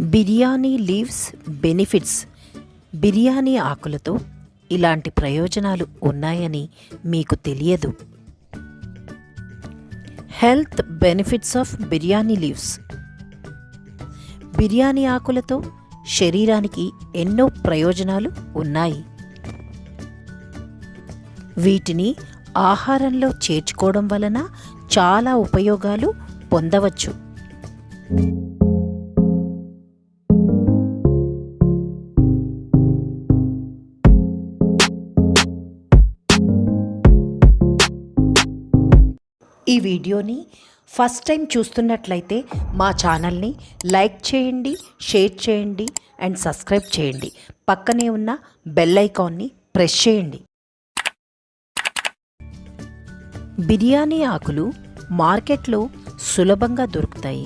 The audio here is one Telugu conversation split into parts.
Biryani leaves benefits. బిర్యానీ ఆకులతో ఇలాంటి ప్రయోజనాలు ఉన్నాయని మీకు తెలియదు. Health benefits of biryani leaves. Biryani ఆకులతో శరీరానికి ఎన్నో ప్రయోజనాలు ఉన్నాయి. వీటిని ఆహారంలో చేర్చుకోవడం వలన చాలా ఉపయోగాలు పొందవచ్చు. ఈ వీడియోని ఫస్ట్ టైం చూస్తున్నట్లయితే మా ఛానల్ని లైక్ చేయండి షేర్ చేయండి అండ్ సబ్స్క్రైబ్ చేయండి. పక్కనే ఉన్న బెల్ ఐకాన్ని ప్రెస్ చేయండి. బిర్యానీ ఆకులు మార్కెట్లో సులభంగా దొరుకుతాయి.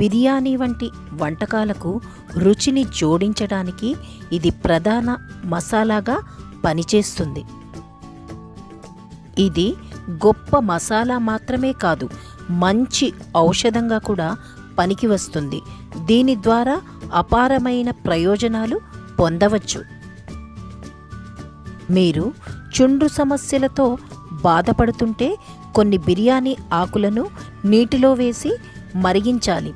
బిర్యానీ వంటి వంటకాలకు రుచిని జోడించడానికి ఇది ప్రధాన మసాలాగా పనిచేస్తుంది. ఇది గొప్ప మసాలా మాత్రమే కాదు మంచి ఔషధంగా కూడా పనికి వస్తుంది. దీని ద్వారా అపారమైన ప్రయోజనాలు పొందవచ్చు. మీరు చుండ్రు సమస్యలతో బాధపడుతుంటే కొన్ని బిర్యానీ ఆకులను నీటిలో వేసి మరిగించాలి.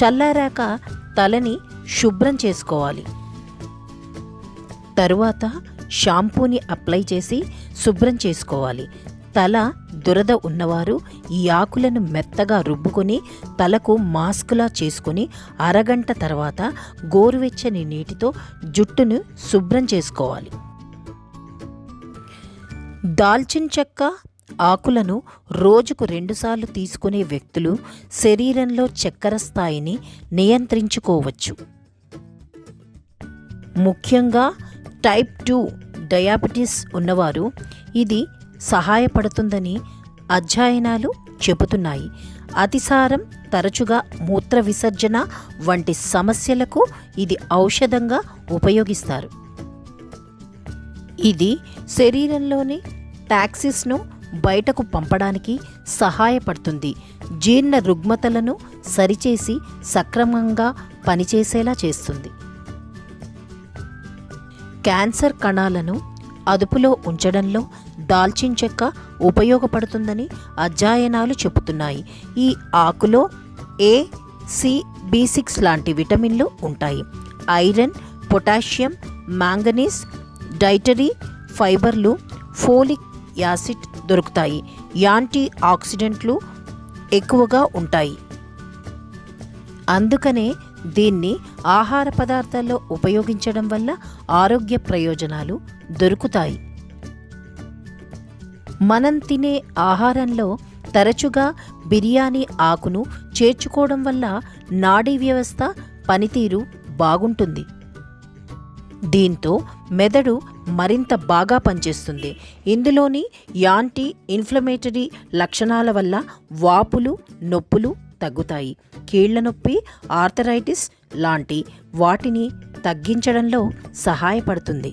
చల్లారాక తలని శుభ్రం చేసుకోవాలి. తరువాత షాంపూని అప్లై చేసి శుభ్రం చేసుకోవాలి. తల దురద ఉన్నవారు ఈ ఆకులను మెత్తగా రుబ్బుకొని తలకు మాస్కులా చేసుకొని అరగంట తర్వాత గోరువెచ్చని నీటితో జుట్టును శుభ్రం చేసుకోవాలి. దాల్చిన చెక్క ఆకులను రోజుకు రెండుసార్లు తీసుకునే వ్యక్తులు శరీరంలో చక్కెర స్థాయిని నియంత్రించుకోవచ్చు. ముఖ్యంగా టైప్ టూ డయాబెటీస్ ఉన్నవారు ఇది సహాయపడుతుందని అధ్యయనాలు చెబుతున్నాయి. అతిసారం తరచుగా మూత్ర విసర్జన వంటి సమస్యలకు ఇది ఔషధంగా ఉపయోగిస్తారు. ఇది శరీరంలోని టాక్సిస్ను బయటకు పంపడానికి సహాయపడుతుంది. జీర్ణ రుగ్మతలను సరిచేసి సక్రమంగా పనిచేసేలా చేస్తుంది. క్యాన్సర్ కణాలను అదుపులో ఉంచడంలో దాల్చిన చెక్క ఉపయోగపడుతుందని అధ్యయనాలు చెబుతున్నాయి. ఈ ఆకులో ఏ సి బి సిక్స్ లాంటి విటమిన్లు ఉంటాయి. ఐరన్ పొటాషియం మ్యాంగనీస్ డైటరీ ఫైబర్లు ఫోలిక్ యాసిడ్ దొరుకుతాయి. యాంటీ ఆక్సిడెంట్లు ఎక్కువగా ఉంటాయి. అందుకనే దీన్ని ఆహార పదార్థాల్లో ఉపయోగించడం వల్ల ఆరోగ్య ప్రయోజనాలు దొరుకుతాయి. మనం తినే ఆహారంలో తరచుగా బిర్యానీ ఆకును చేర్చుకోవడం వల్ల నాడీ వ్యవస్థ పనితీరు బాగుంటుంది. దీంతో మెదడు మరింత బాగా పనిచేస్తుంది. ఇందులోని యాంటీ ఇన్ఫ్లమేటరీ లక్షణాల వల్ల వాపులు నొప్పులు తగ్గుతాయి. కీళ్ళ నొప్పి ఆర్థరైటిస్ లాంటి వాటిని తగ్గించడంలో సహాయపడుతుంది.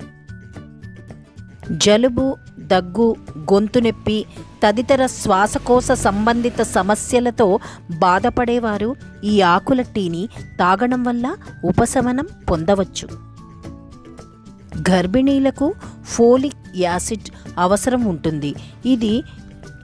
జలుబు దగ్గు గొంతు నొప్పి తదితర శ్వాసకోశ సంబంధిత సమస్యలతో బాధపడేవారు ఈ ఆకుల టీని తాగడం వల్ల ఉపశమనం పొందవచ్చు. గర్భిణీలకు ఫోలిక్ యాసిడ్ అవసరం ఉంటుంది. ఇది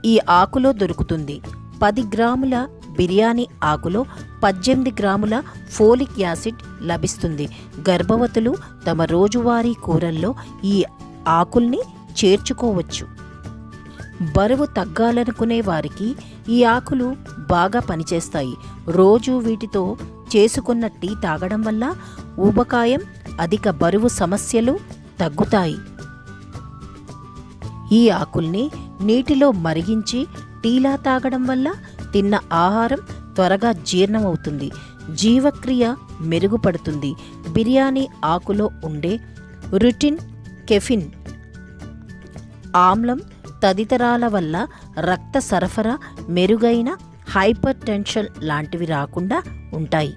ఈ ఆకులో దొరుకుతుంది. పది గ్రాముల బిర్యానీ ఆకులో పద్దెనిమిది గ్రాముల ఫోలిక్ యాసిడ్ లభిస్తుంది. గర్భవతులు తమ రోజువారీ కూరల్లో ఈ ఆకుల్ని చేర్చుకోవచ్చు. బరువు తగ్గాలనుకునే వారికి ఈ ఆకులు బాగా పనిచేస్తాయి. రోజు వీటితో చేసుకున్న టీ తాగడం వల్ల ఊబకాయం అధిక బరువు సమస్యలు తగ్గుతాయి. ఈ ఆకుల్ని నీటిలో మరిగించి టీలా తాగడం వల్ల తిన్న ఆహారం త్వరగా జీర్ణమవుతుంది. జీవక్రియ మెరుగుపడుతుంది. బిర్యానీ ఆకులో ఉండే రుటిన్ కెఫిన్. ఆమ్లం తదితరాల వల్ల రక్త సరఫరా మెరుగైన హైపర్ టెన్షన్ లాంటివి రాకుండా ఉంటాయి.